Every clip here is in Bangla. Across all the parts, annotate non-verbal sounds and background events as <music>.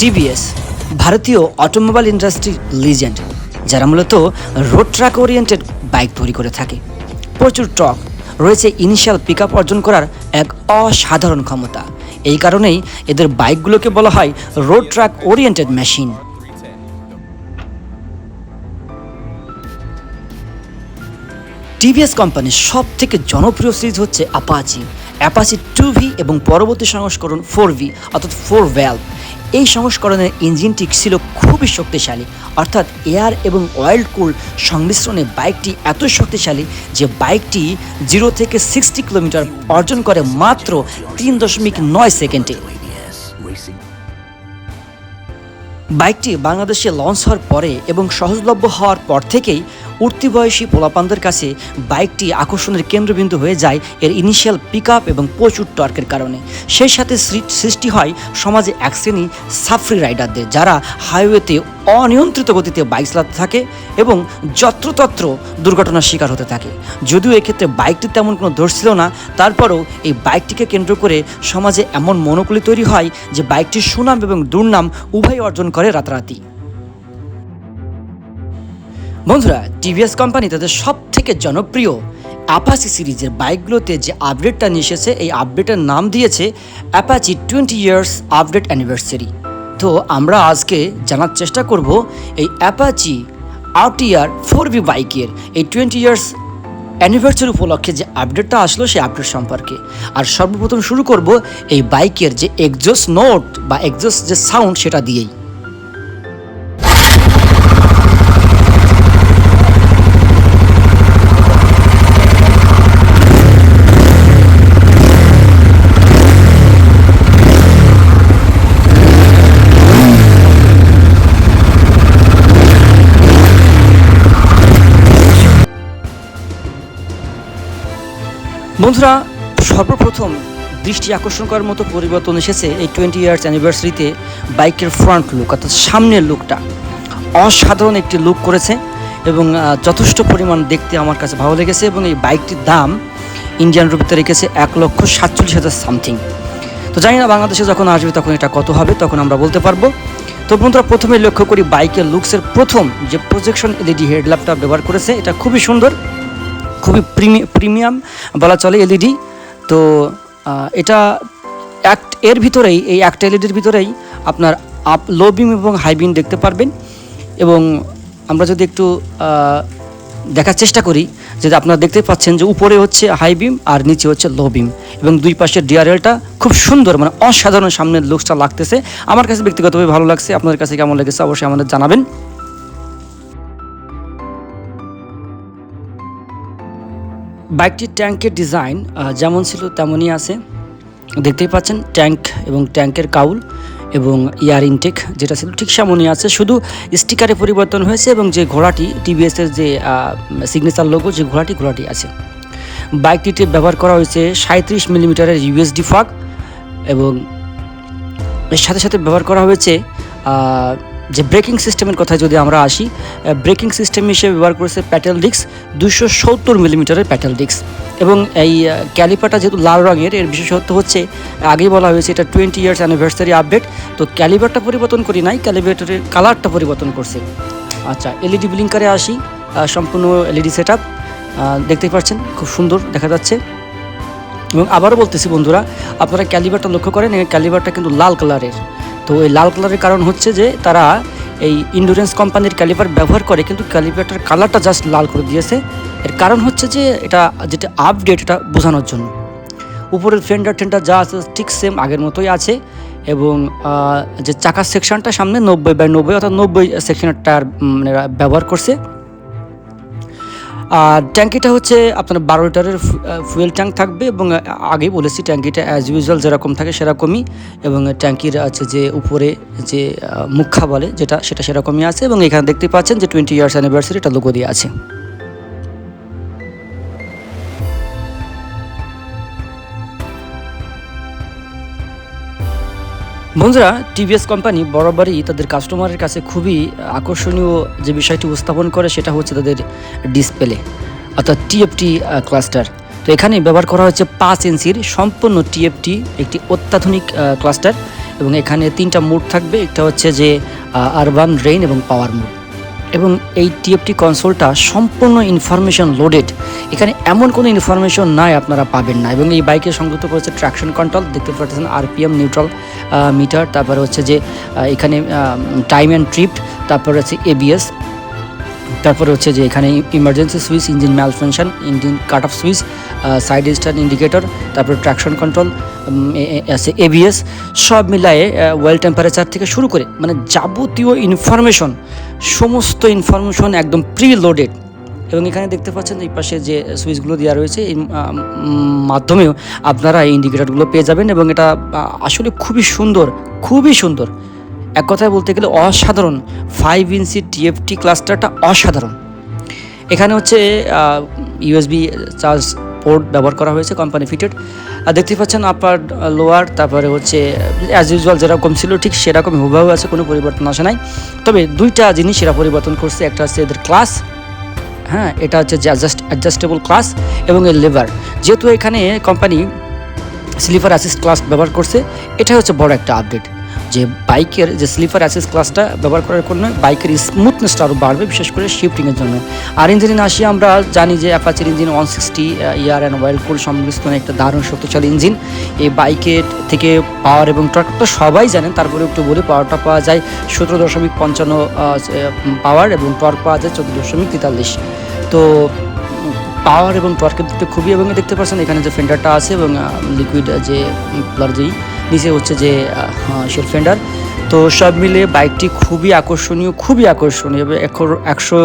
টিভিএস, ভারতীয় অটোমোবাইল ইন্ডাস্ট্রির লিজেন্ড, যারা মূলত রোড ট্রাক ওরিয়েন্টেড বাইক তৈরি করে থাকে। প্রচুর টক রয়েছে ইনিশিয়াল পিক অর্জন করার এক অসাধারণ ক্ষমতা। এই কারণেই এদের বাইকগুলোকে বলা হয় road track oriented machine. TVS কোম্পানির সব থেকে জনপ্রিয় সিরিজ হচ্ছে অ্যাপাচি অ্যাপাচি টু ভি এবং পরবর্তী সংস্করণ ফোর ভি অর্থাৎ ফোর ভ্যালভ এই সংস্করণের ইঞ্জিনটি ছিল খুবই শক্তিশালী। অর্থাৎ এয়ার এবং অয়েল কুল সংমিশ্রণে বাইকটি এত শক্তিশালী যে বাইকটি জিরো থেকে সিক্সটি কিলোমিটার অর্জন করে মাত্র তিন দশমিক নয় সেকেন্ডে। বাইকটি বাংলাদেশে লঞ্চ হওয়ার পরে এবং সহজলভ্য হওয়ার পর থেকেই উঠতি বয়সী পোলাপানদের কাছে বাইকটি আকর্ষণের কেন্দ্রবিন্দু হয়ে যায় এর ইনিশিয়াল পিক এবং প্রচুর টর্কের কারণে। সেই সাথে সৃষ্টি হয় সমাজে এক শ্রেণি সাফরি রাইডারদের যারা হাইওয়েতে অনিয়ন্ত্রিত গতিতে বাইক চালাতে থাকে এবং যত্রতত্র দুর্ঘটনার শিকার হতে থাকে। যদিও এক্ষেত্রে বাইকটির তেমন কোনো দোষ ছিল না, তারপরেও এই বাইকটিকে কেন্দ্র করে সমাজে এমন মনোকুলি তৈরি হয় যে বাইকটির সুনাম এবং দুর্নাম উভয় অর্জন করে রাতারাতি। বন্ধুরা, টিভিএস কোম্পানি তাদের সব থেকে জনপ্রিয় অ্যাপাচি সিরিজের বাইকগুলোতে যে আপডেটটা নিয়ে এসেছে, এই আপডেটের নাম দিয়েছে Apache twenty years update anniversary তো আমরা আজকে জানার চেষ্টা করব এই অ্যাপাচি আরটিআর ফোর বি বাইকের এই টোয়েন্টি ইয়ার্স অ্যানিভার্সারি উপলক্ষে যে আপডেটটা আসলো সেই আপডেট সম্পর্কে। আর সর্বপ্রথম শুরু করব এই বাইকের যে এক্সজস নোট বা এক্সজস যে সাউন্ড সেটা দিয়েই। বন্ধুরা, সর্বপ্রথম দৃষ্টি আকর্ষণ করার মতো পরিবর্তন এসেছে এই টোয়েন্টি ইয়ার্স অ্যানিভার্সারিতে বাইকের ফ্রন্ট লুক অর্থাৎ সামনের লুকটা অসাধারণ একটি লুক করেছে এবং যথেষ্ট পরিমাণ দেখতে আমার কাছে ভালো লেগেছে এবং এই বাইকটির দাম ইন্ডিয়ান রুপিতে রেখেছে এক লক্ষ সাতচল্লিশ হাজার সামথিং তো জানি না বাংলাদেশে যখন আসবে তখন এটা কত হবে, তখন আমরা বলতে পারব। তো বন্ধুরা, প্রথমে লক্ষ্য করি বাইকের লুকসের প্রথম যে প্রজেকশন এলইডি হেডল্যাম্পটা ব্যবহার করেছে, এটা খুবই সুন্দর। খুবই প্রিমি, প্রিমিয়াম বলা চলে এলইডি। তো এটা এক এর ভিতরেই, এই একটা এলইডির ভিতরেই আপনার আপ লো বিম এবং হাই বিম দেখতে পারবেন। এবং আমরা যদি একটু দেখার চেষ্টা করি যে আপনারা দেখতে পাচ্ছেন যে উপরে হচ্ছে হাই বিম আর নিচে হচ্ছে লো বিম এবং দুই পাশের ডিআরএলটা খুব সুন্দর মানে অসাধারণ সামনের লুকসটা লাগতেছে। আমার কাছে ব্যক্তিগতভাবে ভালো লাগছে। আপনাদের কাছে কেমন লেগেছে অবশ্যই আমাদের জানাবেন। বাইকটির ট্যাঙ্কের ডিজাইন যেমন ছিল তেমনই আছে। দেখতেই পাচ্ছেন, ট্যাঙ্ক এবং ট্যাঙ্কের কাউল এবং ইয়ার ইনটেক যেটা ছিল ঠিক সেমনই আছে। শুধু স্টিকারে পরিবর্তন হয়েছে এবং যে ঘোড়াটি, টিভিএসের যে সিগনেচার লোগো যে ঘোড়াটি ঘোড়াটি আছে। বাইকটিতে ব্যবহার করা হয়েছে সাঁত্রিশ মিলিমিটারের ইউএসডি ফাগ এবং এর সাথে সাথে ব্যবহার করা হয়েছে যে ব্রেকিং সিস্টেমের কথায় যদি আমরা আসি ব্রেকিং সিস্টেম হিসেবে ব্যবহার করেছে প্যাটেল ডিক্স দুশো সত্তর মিলিমিটারের প্যাটেল ডিক্স এবং এই ক্যালিপারটা যেহেতু লাল রঙের, এর বিশেষত্ব হচ্ছে, আগেই বলা হয়েছে এটা টোয়েন্টি ইয়ার্স অ্যানিভার্সারি আপডেট তো ক্যালিপারটা পরিবর্তন করি নাই ক্যালিপারের কালারটা পরিবর্তন করছে। আচ্ছা এলইডি ব্লিঙ্কারে আসি সম্পূর্ণ এলইডি সেট আপ দেখতেই পাচ্ছেন, খুব সুন্দর দেখা যাচ্ছে। এবং আবারও বলতেছি বন্ধুরা, আপনারা ক্যালিবারটা লক্ষ্য করেন ক্যালিবারটা কিন্তু লাল কালারের তো এই লাল কালারের কারণ হচ্ছে যে তারা এই ইন্ডুরেন্স কোম্পানির ক্যালিপার ব্যবহার করে, কিন্তু ক্যালিপারটার কালারটা জাস্ট লাল করে দিয়েছে। এর কারণ হচ্ছে যে এটা, যেটা আপডেট এটা বোঝানোর জন্য। উপরের ফেন্ডার টেন্ডার যা আছে, ঠিক সেম আগের মতোই আছে এবং যে চাকার সেকশনটা সামনে নব্বই বাই নব্বই অর্থাৎ নব্বই সেকশনের টায়ার মানে ব্যবহার করছে। আর ট্যাঙ্কিটা হচ্ছে আপনার বারো লিটারের ফুয়েল ট্যাঙ্ক থাকবে এবং আগেই বলেছি ট্যাঙ্কিটা অ্যাজ ইউজুয়াল যেরকম থাকে সেরকমই এবং ট্যাঙ্কির আছে যে উপরে যে মুখা বলে যেটা, সেটা সেরকমই আছে এবং এখানে দেখতে পাচ্ছেন যে টোয়েন্টি ইয়ার্স অ্যানিভার্সারি এটা লোগো দিয়ে আছে। বন্ধুরা টিভিএস কোম্পানি বরাবরই তাদের কাস্টমারের কাছে খুবই আকর্ষণীয় যে বিষয়টি উপস্থাপন করে, সেটা হচ্ছে তাদের ডিসপ্লে অর্থাৎ টিএফটি ক্লাস্টার তো এখানে ব্যবহার করা হচ্ছে পাঁচ ইঞ্চির সম্পূর্ণ টিএফটি একটি অত্যাধুনিক ক্লাস্টার এবং এখানে তিনটা মুড থাকবে। একটা হচ্ছে যে আরবান রেইন এবং পাওয়ার মোড এবং এই টিএফটি কনসোলটা সম্পূর্ণ ইনফরমেশন লোডেড এখানে এমন কোনো ইনফরমেশন নাই আপনারা পাবেন না। এবং এই বাইকে সংযুক্ত করেছে ট্র্যাকশন কন্ট্রোল দেখতে পাচ্ছেন আরপিএম নিউট্রাল মিটার তারপরে হচ্ছে যে এখানে টাইম অ্যান্ড ট্রিপ তারপরে হচ্ছে এবিএস তারপরে হচ্ছে যে এখানে emergency switch engine malfunction engine cut off switch side start indicator তারপরে ট্র্যাকশন কন্ট্রোল আছে এবিএস সব মিলায়ে ওয়েল টেম্পারেচার থেকে শুরু করে মানে যাবতীয় ইনফরমেশন সমস্ত ইনফরমেশন একদম প্রি লোডেড এবং এখানে দেখতে পাচ্ছেন এই পাশে যে সুইচগুলো দেওয়া রয়েছে, এই মাধ্যমেও আপনারা এই ইন্ডিকেটরগুলো পেয়ে যাবেন এবং এটা আসলে খুবই সুন্দর খুবই সুন্দর। এক কথায় বলতে গেলে অসাধারণ। ফাইভ ইঞ্চি টিএফটি ক্লাস্টারটা অসাধারণ। এখানে হচ্ছে ইউএসবি চার্জ পোর্ট ব্যবহার করা হয়েছে, কোম্পানি ফিটেড। আর দেখতে পাচ্ছেন আপার লোয়ার তারপরে হচ্ছে অ্যাজ ইউজুয়াল যেরকম ছিল, ঠিক সেরকম হুবাহু আছে, কোনো পরিবর্তন আসে নাই। তবে দুইটা জিনিস এরা পরিবর্তন করছে, একটা হচ্ছে এদের ক্লাস হ্যাঁ এটা হচ্ছে যে অ্যাডজাস্ট অ্যাডজাস্টেবল ক্লাস এবং এর লেবার যেহেতু এখানে কোম্পানি স্লিপার অ্যাসিস্ট ক্লাস ব্যবহার করছে এটা হচ্ছে বড় একটা আপডেট যে বাইকের, যে স্লিপার অ্যাসিস ক্লাসটা ব্যবহার করার কারণে বাইকের স্মুথনেসটা আরও বাড়বে, বিশেষ করে শিফটিংয়ের জন্য। আর ইঞ্জিনে আসি আমরা জানি যে অ্যাপাচের engine one sixty air and oil cool সংমিশ্রণ একটা দারুণ শক্তিশালী ইঞ্জিন এই বাইকের থেকে পাওয়ার এবং টর্ক তো সবাই জানেন, তারপরে একটু বলি পাওয়ারটা পাওয়া যায় সতেরো দশমিক পঞ্চান্ন পাওয়ার এবং টর্ক পাওয়া যায় চোদ্দ দশমিক তেতাল্লিশ। তো পাওয়ার এবং টর্কের দিকটা খুবই এবং দেখতে পাচ্ছেন, এখানে যে ফেন্ডারটা আছে এবং লিকুইড যে যেই নিচে হচ্ছে যে শেল ফেন্ডার তো সব মিলে বাইকটি খুবই আকর্ষণীয় খুবই আকর্ষণীয়। একশো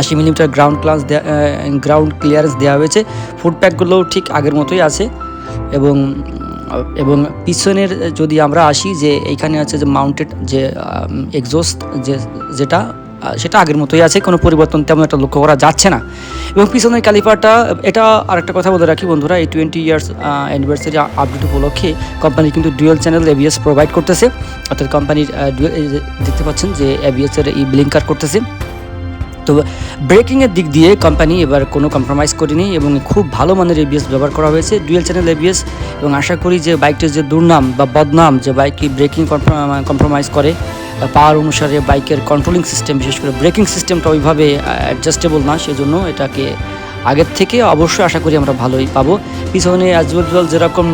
আশি millimeter ground class ground clearance দেওয়া হয়েছে। ফুড প্যাকগুলোও ঠিক আগের মতোই আছে। এবং এবং পিছনের যদি আমরা আসি যে এইখানে আছে যে মাউন্টেড যে এক্সোস্ট যে, যেটা সেটা আগের মতোই আছে, কোনো পরিবর্তন তেমন একটা লক্ষ্য করা যাচ্ছে না। এবং পিছনের ক্যালিপারটা এটা আরেকটা কথা বলে রাখি বন্ধুরা, এই টোয়েন্টি ইয়ার্স অ্যানিভার্সারি আপডেট উপলক্ষে কোম্পানি কিন্তু ডুয়েল চ্যানেল এবিএস প্রোভাইড করতেছে। অর্থাৎ কোম্পানির দেখতে পাচ্ছেন যে এবিএসের এই ব্লিঙ্কার করতেছে। তো ব্রেকিংয়ের দিক দিয়ে কোম্পানি এবার কোনো কম্প্রোমাইজ করেনি এবং খুব ভালো মানের এবিএস ব্যবহার করা হয়েছে ডুয়েল চ্যানেল এবিএস এবং আশা করি যে বাইকটির যে দুর্নাম বা বদনাম, যে বাইকটি ব্রেকিং কম্প্রোমাইজ করে পাওয়ার অনুসারে বাইকের কন্ট্রোলিং সিস্টেম বিশেষ করে ব্রেকিং সিস্টেমটা ওইভাবে অ্যাডজাস্টেবল না, সেজন্য এটাকে আগের থেকে অবশ্যই আশা করি আমরা ভালোই পাবো। পিছনে অ্যাজ ইউজুয়াল যেরকম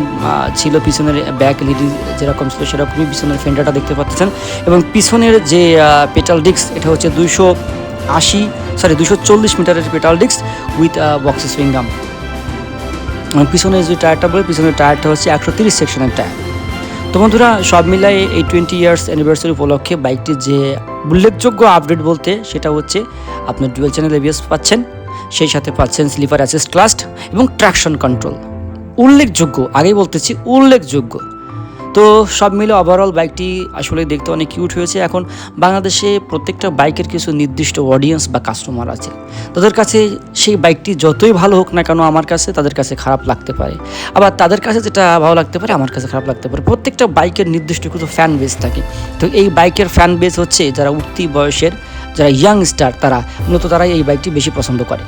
ছিল পিছনের ব্যাক লিডি যেরকম ছিল সেরকমই পিছনের ফেন্ডারটা দেখতে পাচ্ছেন। এবং পিছনের যে পেটাল ডিস্ক এটা হচ্ছে দুইশো আশি সরি দুশো চল্লিশ মিটারের petal disc with box swingarm এবং পিছনে যে টায়ারটা বলে, পিছনের টায়ারটা হচ্ছে একশো তিরিশ সেকশনের টায়ার তো বন্ধুরা, সব মিলাই এই টোয়েন্টি ইয়ার্স অ্যানিভার্সারি উপলক্ষে বাইকটির যে উল্লেখযোগ্য আপডেট বলতে সেটা হচ্ছে, আপনার ডুয়েল চ্যানেল এবিএস পাচ্ছেন, সেই সাথে পাচ্ছেন স্লিপার অ্যাসিস্ট ক্লাস্ট এবং ট্র্যাকশন কন্ট্রোল উল্লেখযোগ্য, আগেই বলতেছি, উল্লেখযোগ্য। তো সব মিলে ওভারঅল বাইকটি আসলে দেখতে অনেক কিউট হয়েছে। এখন বাংলাদেশে প্রত্যেকটা বাইকের কিছু নির্দিষ্ট অডিয়েন্স বা কাস্টমার আছে। তাদের কাছে সেই বাইকটি যতই ভালো হোক না কেন আমার কাছে তাদের কাছে খারাপ লাগতে পারে। আবার তাদের কাছে যেটা ভালো লাগতে পারে, আমার কাছে খারাপ লাগতে পারে। প্রত্যেকটা বাইকের নির্দিষ্ট কিছু ফ্যান বেস থাকে। তো এই বাইকের ফ্যান বেস হচ্ছে যারা উঠতি বয়সের, যারা ইয়াং স্টার তারা মূলত তারাই এই বাইকটি বেশি পছন্দ করে।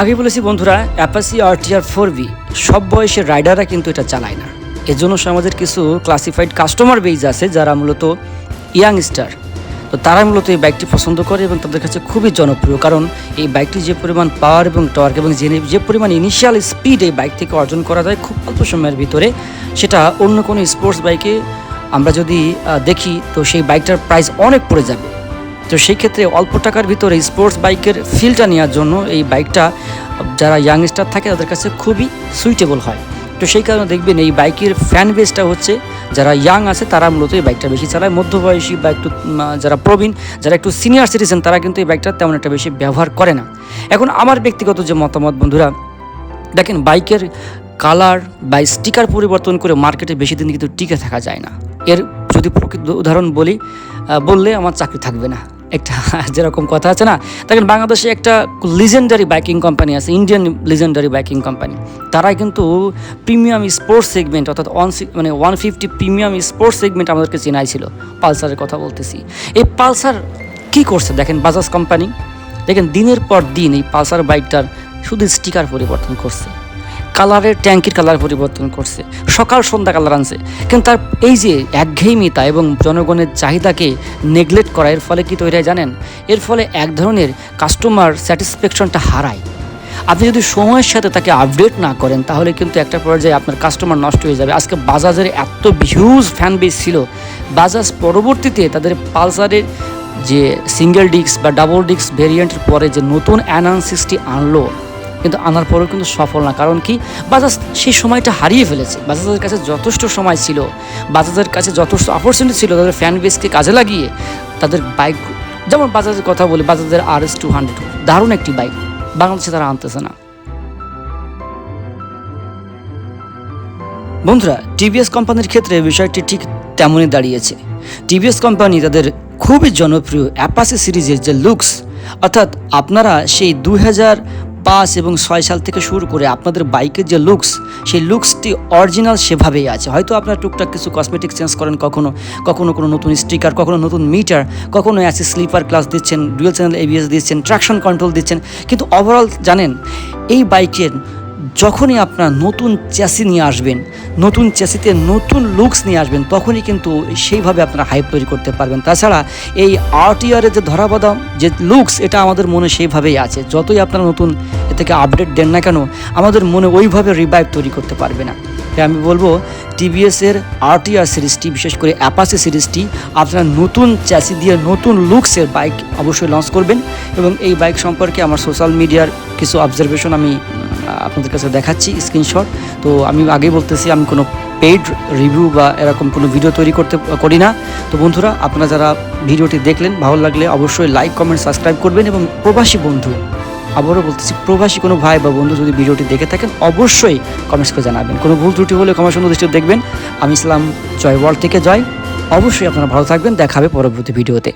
আগে বলেছি বন্ধুরা অ্যাপাসি আরটিআর ফোর ভি সব বয়সের রাইডাররা কিন্তু এটা চালায় না। এর জন্য সমাজের কিছু ক্লাসিফাইড কাস্টমার বেজ আছে যারা মূলত ইয়াং স্টার তো তারা মূলত এই বাইকটি পছন্দ করে এবং তাদের কাছে খুবই জনপ্রিয়। কারণ এই বাইকটি যে পরিমাণ পাওয়ার এবং টর্ক এবং যে যে পরিমাণ ইনিশিয়াল স্পিড এই বাইক থেকে অর্জন করা যায় খুব অল্প সময়ের ভিতরে, সেটা অন্য কোনো স্পোর্টস বাইকে আমরা যদি দেখি, তো সেই বাইকটার প্রাইস অনেক পড়ে যাবে। তো সেই ক্ষেত্রে অল্প টাকার ভিতরে স্পোর্টস বাইকের ফিলটা নেওয়ার জন্য এই বাইকটা যারা ইয়াংস্টার থাকে, তাদের কাছে খুবই সুইটেবল হয়। তো সেই কারণে দেখবেন এই বাইকের ফ্যান বেসটা হচ্ছে, যারা ইয়াং আছে, তারা মূলত এই বাইকটা বেশি চালায়। মধ্যবয়সী বা একটু যারা প্রবীণ, যারা একটু সিনিয়র সিটিজেন তারা কিন্তু এই বাইকটা তেমন একটা বেশি ব্যবহার করে না। এখন আমার ব্যক্তিগত যে মতামত, বন্ধুরা, দেখেন বাইকের কালার বা স্টিকার পরিবর্তন করে মার্কেটে বেশি দিন কিন্তু টিকে থাকা যায় না। এর যদি প্রকৃত উদাহরণ বলি বললে আমার চাকরি থাকবে না। একটা <laughs> যেরকম কথা আছে না, দেখেন বাংলাদেশে একটা লিজেন্ডারি বাইকিং কোম্পানি আছে ইন্ডিয়ান লিজেন্ডারি বাইকিং কোম্পানি তারা কিন্তু প্রিমিয়াম স্পোর্টস সেগমেন্ট অর্থাৎ ওয়ান মানে one fifty premium sports segment আমাদেরকে চেনাই ছিল পালসারের কথা বলতেছি। এই পালসার কি করছে দেখেন বাজাজ কোম্পানি দেখেন দিনের পর দিন এই পালসার বাইকটার শুধু স্টিকার পরিবর্তন করছে। কালারের ট্যাঙ্কির কালার পরিবর্তন করছে। সকাল সন্ধ্যা কালার আনছে। কিন্তু তার এই যে একঘেয়েমিতা এবং জনগণের চাহিদাকে নেগলেক্ট করা, এর ফলে কি তৈরি হয় জানেন? এর ফলে এক ধরনের কাস্টমার স্যাটিসফ্যাকশনটা হারায়। আপনি যদি সময়ের সাথে তাকে আপডেট না করেন, তাহলে কিন্তু একটা পর্যায়ে আপনার কাস্টমার নষ্ট হয়ে যাবে। আজকে বাজাজের এত হিউজ ফ্যান বেস ছিল, বাজাজ পরবর্তীতে তাদের পালসারের যে সিঙ্গেল ডিস্ক বা ডাবল ডিস্ক ভেরিয়েন্টের পরে যে নতুন অ্যানাউন্সিসটি আনলো কিন্তু আনার পরেও কিন্তু সফল না। কারণ কি? বাজাজ সেই সময়টা হারিয়ে ফেলেছে। বাজাজের কাছে যথেষ্ট সময় ছিল। বাজাজের কাছে যথেষ্ট অপরচুনিটি ছিল তাদের ফ্যান বেসকে কাজে লাগিয়ে। তাদের বাইক যেমন বাজাজের কথা বলি, বাজাজের আর এস টু হান্ড্রেড দারুণ একটি বাইক বাংলাদেশে তারা আনতেছে না। বন্ধুরা টিভিএস কোম্পানির ক্ষেত্রে বিষয়টি ঠিক তেমনই দাঁড়িয়েছে। টিভিএস কোম্পানি তাদের খুবই জনপ্রিয় অ্যাপাসি সিরিজের যে লুকস অর্থাৎ আপনারা সেই দুই হাজার পাঁচ এবং ছয় সাল থেকে শুরু করে আপনাদের বাইকের যে লুকস সেই লুকসটি অরিজিনাল সেভাবেই আছে। হয়তো আপনার টুকটাক কিছু কসমেটিক চেঞ্জ করেন কখনো কখনো কোনো নতুন স্টিকার কখনো নতুন মিটার কখনো আছে স্লিপার ক্লাস দিচ্ছেন ডুয়েল চ্যানেল এবিএস দিচ্ছেন ট্রাকশন কন্ট্রোল দিচ্ছেন। কিন্তু ওভারঅল জানেন, এই বাইকের যখনই আপনার নতুন চ্যাসি নিয়ে আসবেন, নতুন চ্যাসিতে নতুন লুকস নিয়ে আসবেন, তখনই কিন্তু সেইভাবে আপনারা হাইপ তৈরি করতে পারবেন। তাছাড়া এই আর্ট আরটিআরের যে ধরাবাধা যে লুকস এটা আমাদের মনে সেইভাবেই আছে। যতই আপনারা নতুন এ থেকে আপডেট দেন না কেন, আমাদের মনে ওইভাবে রিভাইভ তৈরি করতে পারবে না। তাই আমি বলব টিভিএসের আরটিআর সিরিজটি বিশেষ করে অ্যাপাসি সিরিজটি আপনারা নতুন চ্যাসি দিয়ে নতুন লুকসের বাইক অবশ্যই লঞ্চ করবেন এবং এই বাইক সম্পর্কে আমার সোশ্যাল মিডিয়ার কিছু অবজারভেশন আমি আপনাদের কাছে দেখাচ্ছি স্ক্রিনশট। তো আমি আগেই বলতেছি, আমি কোনো পেইড রিভিউ বা এরকম কোনো ভিডিও তৈরি করতে, করি না। তো বন্ধুরা, আপনারা যারা ভিডিওটি দেখলেন, ভালো লাগলে অবশ্যই লাইক কমেন্ট সাবস্ক্রাইব করবেন এবং প্রবাসী বন্ধু, আবারও বলতেছি, প্রবাসী কোনো ভাই বা বন্ধু যদি ভিডিওটি দেখে থাকেন, অবশ্যই কমেন্টস করে জানাবেন। কোনো ভুল ত্রুটি হলে কমেন্ট দৃষ্টি দেখবেন। আমি ইসলাম জয় ওয়ার্ল্ড থেকে জয়। অবশ্যই আপনারা ভালো থাকবেন। দেখাবে পরবর্তী ভিডিওতে।